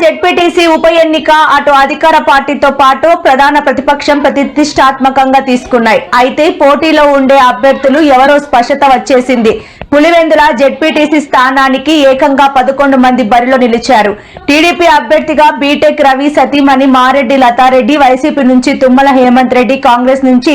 ZPTC ఉప ఎన్నిక అటు అధికార పార్టీతో పాటు ప్రధాన ప్రతిపక్షం ప్రతిష్టాత్మకంగా తీసుకున్నాయి. అయితే పోటీలో ఉండే అభ్యర్థులు ఎవరో స్పష్టత వచ్చేసింది. పులివెందుల జెడ్పీటీసీ స్థానానికి ఏకంగా పదకొండు మంది బరిలో నిలిచారు. టీడీపీ అభ్యర్థిగా బీటెక్ రవి సతీమణి మారెడ్డి లతారెడ్డి వైసీపీ నుంచి తుమ్మల హేమంత్ రెడ్డి కాంగ్రెస్ నుంచి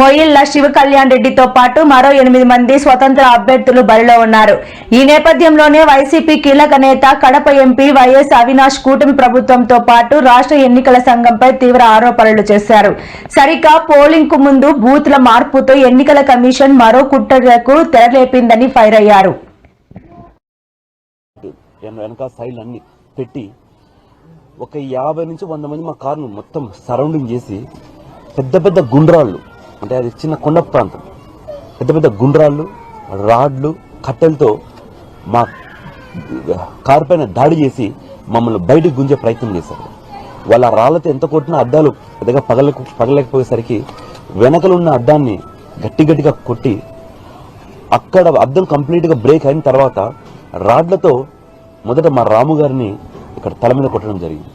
మొయిల్ల శివ కళ్యాణ్ రెడ్డితో పాటు మరో ఎనిమిది మంది స్వతంత్ర అభ్యర్థులు బరిలో ఉన్నారు. ఈ నేపథ్యంలోనే వైసీపీ కీలక నేత కడప ఎంపీ వైఎస్ అవినాష్ కూటమి ప్రభుత్వంతో పాటు రాష్ట్ర ఎన్నికల సంఘంపై తీవ్ర ఆరోపణలు చేశారు. సరిగ్గా పోలింగ్కు ముందు బూత్ల మార్పుతో ఎన్నికల కమిషన్ మరో కుట్రకు తెరలేపిందని ఫైరయ్యారు వెనక సైడ్లు అన్ని పెట్టి ఒక యాభై నుంచి వంద మంది మా కారును మొత్తం సరౌండింగ్ చేసి పెద్ద పెద్ద గుండ్రాళ్ళు అంటే అది చిన్న కొండ ప్రాంతం. పెద్ద పెద్ద గుండ్రాళ్ళు రాడ్లు కట్టెలతో మా కారు పైన దాడి చేసి మమ్మల్ని బయటికి గుంజే ప్రయత్నం చేశారు. వాళ్ళ రాళ్ళతో ఎంత కొట్టినా అద్దాలు పెద్దగా పగల పగలేకపోయేసరికి వెనకలు ఉన్న అద్దాన్ని గట్టి గట్టిగా కొట్టి అక్కడ అద్దం కంప్లీట్గా బ్రేక్ అయిన తర్వాత రాడ్లతో మొదట మా రాము గారిని ఇక్కడ తల మీద కొట్టడం జరిగింది.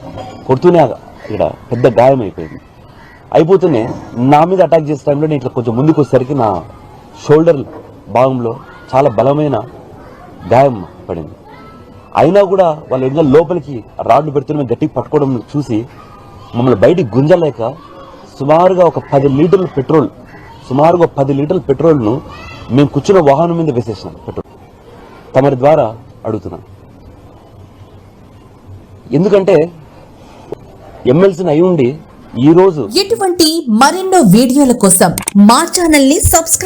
కొడుతూనే ఇక్కడ పెద్ద గాయం అయిపోయింది. అయిపోతూనే నా మీద అటాక్ చేసే టైంలో నేను ఇట్లా కొంచెం ముందుకు వచ్చేసరికి నా షోల్డర్ భాగంలో చాలా బలమైన గాయం పడింది. అయినా కూడా వాళ్ళు ఇంకా లోపలికి రాడ్లు పెడుతున్న మేము గట్టిగా పట్టుకోవడం చూసి మమ్మల్ని బయటికి గుంజలేక సుమారుగా ఒక పది లీటర్ల పెట్రోల్ సుమారుగా పది లీటర్ల పెట్రోల్ను మేము కూర్చున్న వాహనం మీద వేసేసినాం పెట్రోల్. తమరి ద్వారా అడుగుతున్నాం. ఎందుకంటే ఎమ్మెల్సీని అయి ఉండి ఈరోజు ఎటువంటి మరెన్నో వీడియోల కోసం మా ఛానల్ని సబ్స్క్రైబ్